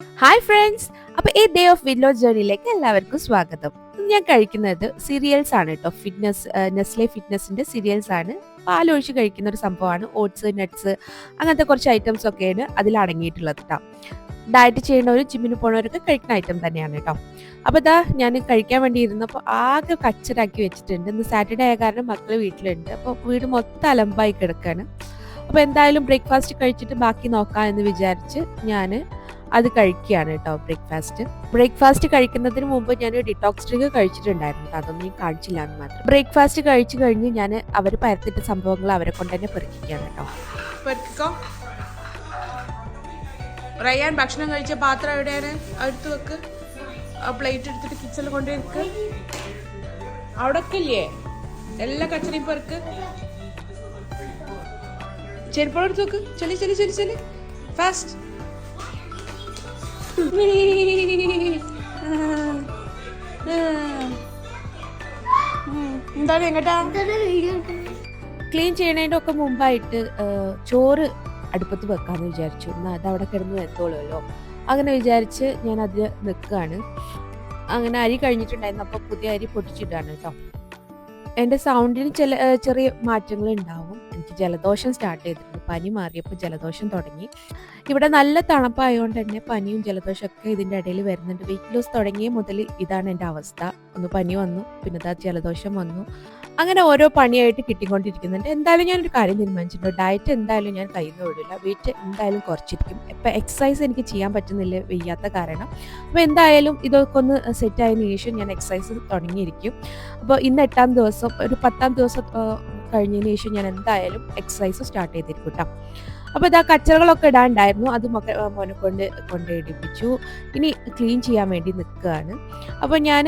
Hi friends അപ്പോൾ ഈ day of willow ജേർണിയിലേക്ക് എല്ലാവർക്കും സ്വാഗതം. ഞാൻ കഴിക്കുന്നത് സീരിയൽസ് ആണ് കേട്ടോ ഫിറ്റ്നസ് നെസ്ലെ ഫിറ്റ്നസിന്റെ സീരിയൽസ് ആണ്. പാലൊഴിച്ച് കഴിക്കുന്ന ഒരു സംഭവമാണ്. ഓട്സ് നട്ട്സ് അങ്ങനത്തെ കുറച്ച് ഐറ്റംസ് ഒക്കെയാണ് അതിൽ അടങ്ങിയിട്ടുള്ളത് കേട്ടോ ഡയറ്റ് ചെയ്യുന്നവരും ജിമ്മിന് പോണവരൊക്കെ കഴിക്കുന്ന ഐറ്റം തന്നെയാണ് കേട്ടോ അപ്പോൾ ഇതാ ഞാൻ കഴിക്കാൻ വേണ്ടി ഇരുന്നപ്പോൾ ആകെ കച്ചറാക്കി വെച്ചിട്ടുണ്ട്. ഇന്ന് സാറ്റർഡേ ആയ കാരണം മക്കൾ വീട്ടിലുണ്ട്. അപ്പോൾ വീട് മൊത്തം അലമ്പായി കിടക്കാണ്. അപ്പോൾ എന്തായാലും ബ്രേക്ക്ഫാസ്റ്റ് കഴിച്ചിട്ട് ബാക്കി നോക്കാം എന്ന് വിചാരിച്ച് ഞാൻ അത് കഴിക്കുകയാണ് കേട്ടോ ബ്രേക്ക്ഫാസ്റ്റ്. ബ്രേക്ക്ഫാസ്റ്റ് കഴിക്കുന്നതിന് മുമ്പ് ഞാൻ ഡിറ്റോക്സ് ഡ്രിങ്ക് കഴിച്ചിട്ടുണ്ടായിരുന്നു. ട്ടോ. അതൊന്നും ഞാൻ കാണിച്ചില്ല എന്ന് മാത്രം. ബ്രേക്ക്ഫാസ്റ്റ് കഴിച്ചു കഴിഞ്ഞ് ഞാൻ അവർ പരത്തിട്ട സംഭവങ്ങൾ അവരെ കൊണ്ട് തന്നെ പെറുക്കിക്കുകയാണ് കേട്ടോ. റയ്യാൻ ഭക്ഷണം കഴിച്ച പാത്രം എവിടെയാണ്? അടുത്ത് വെക്ക്. പ്ലേറ്റ് എടുത്തിട്ട് കിച്ചണിൽ കൊണ്ടുപോയി വെക്ക്. അവിടെ ഒക്കെ ഇല്ലേ എല്ലാ കച്ചറയും പെറുക്ക്. ചെരുപ്പോടെ എടുത്ത് വെക്ക്. ചെല്ലി ചെല്ലി ചെല്ലി ചെല്ലി. ഫാസ്റ്റ് എന്താണ് എങ്ങട്ടാ ക്ലീൻ ചെയ്യണതിന്റെ ഒക്കെ മുമ്പായിട്ട് ചോറ് അടുപ്പത്ത് വെക്കാമെന്ന് വിചാരിച്ചു. എന്നാൽ അത് അവിടെ കിടന്ന് വെന്തോളുമല്ലോ അങ്ങനെ വിചാരിച്ച് ഞാൻ അതിൽ നിൽക്കുകയാണ് അങ്ങനെ അരി കഴിഞ്ഞിട്ടുണ്ടായിരുന്നു. അപ്പോൾ പുതിയ അരി പൊട്ടിച്ചിട്ടാണ് കേട്ടോ. എന്റെ സൗണ്ടിന് ചില ചെറിയ മാറ്റങ്ങൾ ഉണ്ടാവും ജലദോഷം സ്റ്റാർട്ട് ചെയ്തിട്ടുണ്ട്. പനി മാറിയപ്പോൾ ജലദോഷം തുടങ്ങി. ഇവിടെ നല്ല തണുപ്പായതുകൊണ്ട് തന്നെ പനിയും ജലദോഷമൊക്കെ ഇതിന്റെ ഇടയിൽ വരുന്നുണ്ട്. വെയിറ്റ് ലോസ് തുടങ്ങിയ മുതൽ ഇതാണ് എന്റെ അവസ്ഥ. ഒന്ന് പനി വന്നു പിന്നെ ദാ ജലദോഷം വന്നു. അങ്ങനെ ഓരോ പണിയായിട്ട് കിട്ടിക്കൊണ്ടിരിക്കുന്നുണ്ട്. എന്തായാലും ഞാനൊരു കാര്യം തീരുമാനിച്ചിട്ടുണ്ട്. ഡയറ്റ് എന്തായാലും ഞാൻ കയ്യിൽ നിന്ന് വിടില്ല വെയിറ്റ് എന്തായാലും കുറച്ചിരിക്കും. ഇപ്പം എക്സസൈസ് എനിക്ക് ചെയ്യാൻ പറ്റുന്നില്ല വയ്യാത്ത കാരണം. അപ്പോൾ എന്തായാലും ഇതൊക്കെ ഒന്ന് സെറ്റ് ആയതിനു ശേഷം ഞാൻ എക്സസൈസ് തുടങ്ങിയിരിക്കും. അപ്പോൾ ഇന്ന് എട്ടാം ദിവസം ഒരു പത്താം ദിവസം കഴിഞ്ഞതിന് ശേഷം ഞാൻ എന്തായാലും എക്സസൈസ് സ്റ്റാർട്ട് ചെയ്തിരിക്കും കേട്ടോ അപ്പോൾ ഇതാ കച്ചറകളൊക്കെ ഇടാണ്ടായിരുന്നു. അത് മക്ക മോനെ കൊണ്ട് കൊണ്ട് ഇടിപ്പിച്ചു. ഇനി ക്ലീൻ ചെയ്യാൻ വേണ്ടി നിൽക്കുകയാണ്. അപ്പോൾ ഞാൻ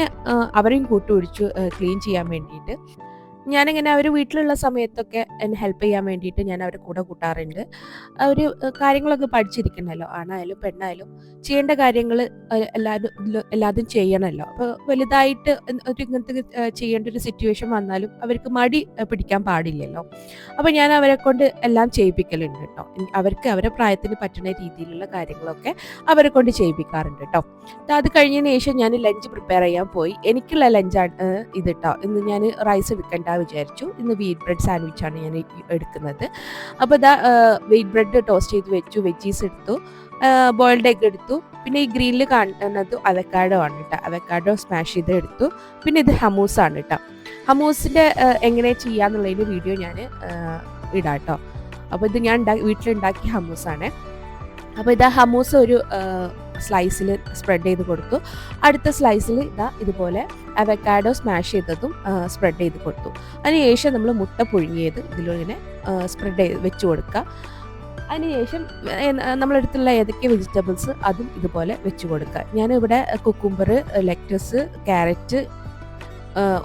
അവരെയും കൂട്ടുപിടിച്ചു ക്ലീൻ ചെയ്യാൻ വേണ്ടിയിട്ട്. ഞാനിങ്ങനെ അവർ വീട്ടിലുള്ള സമയത്തൊക്കെ എന്നെ ഹെൽപ്പ് ചെയ്യാൻ വേണ്ടിയിട്ട് ഞാൻ അവരെ കൂടെ കൂട്ടാറുണ്ട്. അവർ കാര്യങ്ങളൊക്കെ പഠിച്ചിരിക്കണമല്ലോ ആണായാലും പെണ്ണായാലും ചെയ്യേണ്ട കാര്യങ്ങൾ എല്ലാവരും എല്ലാതും ചെയ്യണമല്ലോ അപ്പോൾ വലുതായിട്ട് ഒരു ഇങ്ങനത്തെ ചെയ്യേണ്ട ഒരു സിറ്റുവേഷൻ വന്നാലും അവർക്ക് മടി പിടിക്കാൻ പാടില്ലല്ലോ. അപ്പോൾ ഞാൻ അവരെ കൊണ്ട് എല്ലാം ചെയ്യിപ്പിക്കലുണ്ട് കേട്ടോ അവർക്ക് അവരെ പ്രായത്തിന് പറ്റുന്ന രീതിയിലുള്ള കാര്യങ്ങളൊക്കെ അവരെ കൊണ്ട് ചെയ്യിപ്പിക്കാറുണ്ട് കേട്ടോ അത് കഴിഞ്ഞതിന് ശേഷം ഞാൻ ലഞ്ച് പ്രിപ്പയർ ചെയ്യാൻ പോയി. എനിക്കുള്ള ലഞ്ചാണ് ഇത് കേട്ടോ ഇന്ന് ഞാൻ റൈസ് എടുക്കണ്ട വിചാരിച്ചു ഇന്ന് വീറ്റ് ബ്രെഡ് സാൻഡ്വിച്ച് ആണ് ഞാൻ എടുക്കുന്നത്. അപ്പോൾ ഇതാ വീറ്റ് ബ്രെഡ് ടോസ്റ്റ് ചെയ്ത് വെച്ചു വെജീസ് എടുത്തു ബോയിൽഡ് എഗ് എടുത്തു. പിന്നെ ഈ ഗ്രീനിൽ കാണുന്നത് അവക്കാഡോ ആണ് കേട്ടോ അവക്കാഡോ സ്മാഷ് ചെയ്ത് എടുത്തു. പിന്നെ ഇത് ഹമൂസ് ആണ് കേട്ടോ ഹമൂസിന്റെ എങ്ങനെ ചെയ്യാന്നുള്ളതിന്റെ വീഡിയോ ഞാൻ ഇടാം കേട്ടോ അപ്പോൾ ഇത് ഞാൻ വീട്ടിലുണ്ടാക്കിയ ഹമൂസാണ് അപ്പോൾ ഇതാ ഹമൂസ് ഒരു സ്ലൈസിൽ സ്പ്രെഡ് ചെയ്ത് കൊടുത്തു. അടുത്ത സ്ലൈസിൽ ഇതാ ഇതുപോലെ അവക്കാഡോ സ്മാഷ് ചെയ്തതും സ്പ്രെഡ് ചെയ്ത് കൊടുത്തു. അതിനുശേഷം നമ്മൾ മുട്ട പുഴുങ്ങിയത് ഇതിലിങ്ങനെ സ്പ്രെഡ് ചെയ്ത് വെച്ച് കൊടുക്കുക അതിനുശേഷം നമ്മളെടുത്തുള്ള ഏതൊക്കെ വെജിറ്റബിൾസ് അതും ഇതുപോലെ വെച്ച് കൊടുക്കുക ഞാനിവിടെ കുക്കുംബർ ലെറ്റസ് ക്യാരറ്റ്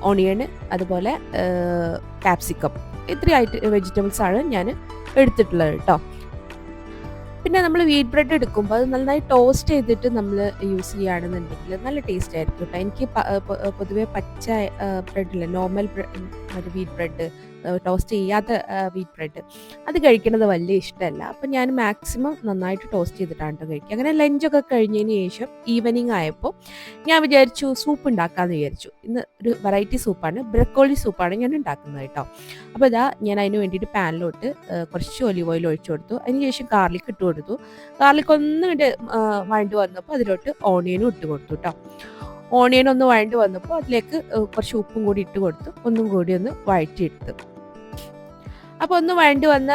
ഓണിയൻ അതുപോലെ കാപ്സിക്കം ഇത്രയായിട്ട് വെജിറ്റബിൾസാണ് ഞാൻ എടുത്തിട്ടുള്ളത് കേട്ടോ പിന്നെ നമ്മൾ വീറ്റ് ബ്രെഡ് എടുക്കുമ്പോൾ അത് നന്നായി ടോസ്റ്റ് ചെയ്തിട്ട് നമ്മൾ യൂസ് ചെയ്യുകയാണെന്നുണ്ടെങ്കിൽ നല്ല ടേസ്റ്റ് ആയിരിക്കും കേട്ടോ എനിക്ക് പൊതുവേ പച്ച ബ്രെഡില്ല നോർമൽ വീറ്റ് ബ്രെഡ് ടോസ്റ്റ് ചെയ്യാത്ത വീറ്റ് ബ്രെഡ് അത് കഴിക്കുന്നത് വലിയ ഇഷ്ടമല്ല. അപ്പം ഞാൻ മാക്സിമം നന്നായിട്ട് ടോസ്റ്റ് ചെയ്തിട്ടാണ് കേട്ടോ കഴിക്കുക. അങ്ങനെ ലഞ്ചൊക്കെ കഴിഞ്ഞതിന് ശേഷം ഈവനിങ് ആയപ്പോൾ ഞാൻ വിചാരിച്ചു സൂപ്പ് ഉണ്ടാക്കാമെന്ന് വിചാരിച്ചു. ഇന്ന് ഒരു വെറൈറ്റി സൂപ്പാണ് ബ്രക്കോളി സൂപ്പാണ് ഞാൻ ഉണ്ടാക്കുന്നത് കേട്ടോ അപ്പോൾ ഇതാ ഞാൻ അതിന് വേണ്ടിയിട്ട് പാനിലോട്ട് കുറച്ച് ഒലിവ് ഓയിൽ ഒഴിച്ചു കൊടുത്തു. അതിനുശേഷം ഗാർലിക് ഇട്ട് കൊടുത്തു. ഗാർലിക് ഒന്ന് ഇട്ട് വഴണ്ട് വന്നപ്പോൾ അതിലോട്ട് ഓണിയനും ഇട്ട് കൊടുത്തു കേട്ടോ ഓണിയൻ ഒന്ന് വഴണ്ട് വന്നപ്പോൾ അതിലേക്ക് കുറച്ച് ഉപ്പും കൂടി ഇട്ട് കൊടുത്തു. ഒന്നും കൂടി ഒന്ന് വഴറ്റിയെടുത്തു. അപ്പോൾ ഒന്ന് വേണ്ടി വന്ന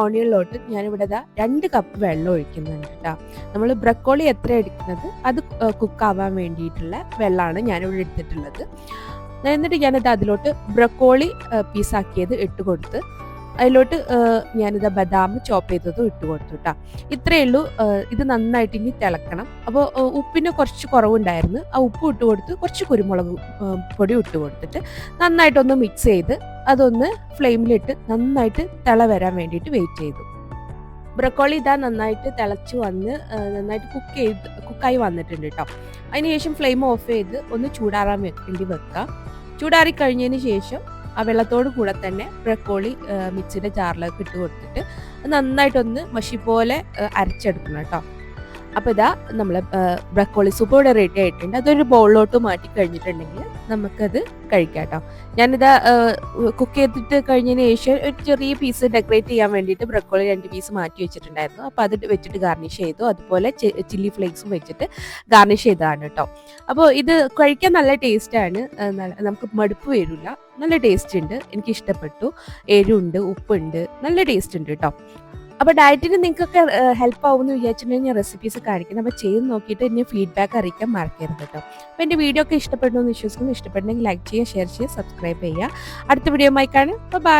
ഓണിയനിലോട്ട് ഞാനിവിടെ ഇതാ രണ്ട് കപ്പ് വെള്ളം ഒഴിക്കുന്നുണ്ട് കേട്ടോ നമ്മൾ ബ്രക്കോളി എത്ര എടുക്കുന്നത്? അത് കുക്കാവാൻ വേണ്ടിയിട്ടുള്ള വെള്ളമാണ് ഞാനിവിടെ എടുത്തിട്ടുള്ളത്. എന്നിട്ട് ഞാനിത് അതിലോട്ട് ബ്രക്കോളി പീസാക്കിയത് ഇട്ട് കൊടുത്ത് അതിലോട്ട് ഞാനിത് ബദാം ചോപ്പ് ചെയ്തതും ഇട്ട് കൊടുത്തു കേട്ടോ ഇത്രയേ ഉള്ളൂ ഇത് നന്നായിട്ട് ഇനി തിളക്കണം. അപ്പോൾ ഉപ്പിന് കുറച്ച് കുറവുണ്ടായിരുന്നു. ആ ഉപ്പ് ഇട്ട് കൊടുത്ത് കുറച്ച് കുരുമുളക് പൊടി ഇട്ട് കൊടുത്തിട്ട് നന്നായിട്ടൊന്ന് മിക്സ് ചെയ്ത് അതൊന്ന് ഫ്ലെയിമിലിട്ട് നന്നായിട്ട് തിള വരാൻ വേണ്ടിയിട്ട് വെയിറ്റ് ചെയ്തു. ബ്രക്കോളി ഇതാ നന്നായിട്ട് തിളച്ച് വന്ന് നന്നായിട്ട് കുക്ക് ചെയ്ത് കുക്കായി വന്നിട്ടുണ്ട് കേട്ടോ അതിനുശേഷം ഫ്ലെയിം ഓഫ് ചെയ്ത് ഒന്ന് ചൂടാറാൻ വേണ്ടി വെക്കുക ചൂടാറി കഴിഞ്ഞതിന് ശേഷം ആ വെള്ളത്തോട് കൂടെ തന്നെ ബ്രക്കോളി മിക്സിയുടെ ജാറിലേക്ക് ഇട്ട് കൊടുത്തിട്ട് നന്നായിട്ടൊന്ന് മഷി പോലെ അരച്ചെടുക്കണം കേട്ടോ അപ്പോൾ ഇതാ നമ്മൾ ബ്രക്കോളി സൂപ്പ് ഇവിടെ റെഡി ആയിട്ടുണ്ട്. അതൊരു ബൗളിലോട്ട് മാറ്റി കഴിഞ്ഞിട്ടുണ്ടെങ്കിൽ നമുക്കത് കഴിക്കാം കേട്ടോ ഞാനിത് കുക്ക് ചെയ്തിട്ട് കഴിഞ്ഞതിന് ശേഷം ഒരു ചെറിയ പീസ് ഡെക്കറേറ്റ് ചെയ്യാൻ വേണ്ടിയിട്ട് ബ്രക്കോളി രണ്ട് പീസ് മാറ്റി വെച്ചിട്ടുണ്ടായിരുന്നു. അപ്പോൾ അത് വെച്ചിട്ട് ഗാർണിഷ് ചെയ്തു. അതുപോലെ ചില്ലി ഫ്ലേക്സും വെച്ചിട്ട് ഗാർണിഷ് ചെയ്തതാണ് കേട്ടോ. അപ്പോൾ ഇത് കഴിക്കാൻ നല്ല ടേസ്റ്റാണ് നമുക്ക് മടുപ്പ് വരില്ല. നല്ല ടേസ്റ്റ് ഉണ്ട്. എനിക്ക് ഇഷ്ടപ്പെട്ടു എരിവുണ്ട് ഉപ്പുണ്ട്. നല്ല ടേസ്റ്റ് ഉണ്ട് കേട്ടോ. അപ്പോൾ ഡയറ്റിന് നിങ്ങൾക്കൊക്കെ ഹെൽപ്പ് ആവുമെന്ന് വിചാരിച്ചിട്ടുണ്ടെങ്കിൽ ഞാൻ റെസിപ്പീസ് കാണിക്കുന്നത് അപ്പോൾ ചെയ്ത് നോക്കിയിട്ട് എന്നെ ഫീഡ്ബാക്ക് അറിയിക്കാൻ മറക്കരുത് കേട്ടോ. അപ്പോൾ എന്റെ വീഡിയോ ഒക്കെ ഇഷ്ടപ്പെടുന്നു വിശ്വസിക്കുന്നു. ഇഷ്ടപ്പെട്ടെങ്കിൽ ലൈക്ക് ചെയ്യുക ഷെയർ ചെയ്യുക സബ്സ്ക്രൈബ് ചെയ്യുക. അടുത്ത വീഡിയോ കാണാം. ബൈ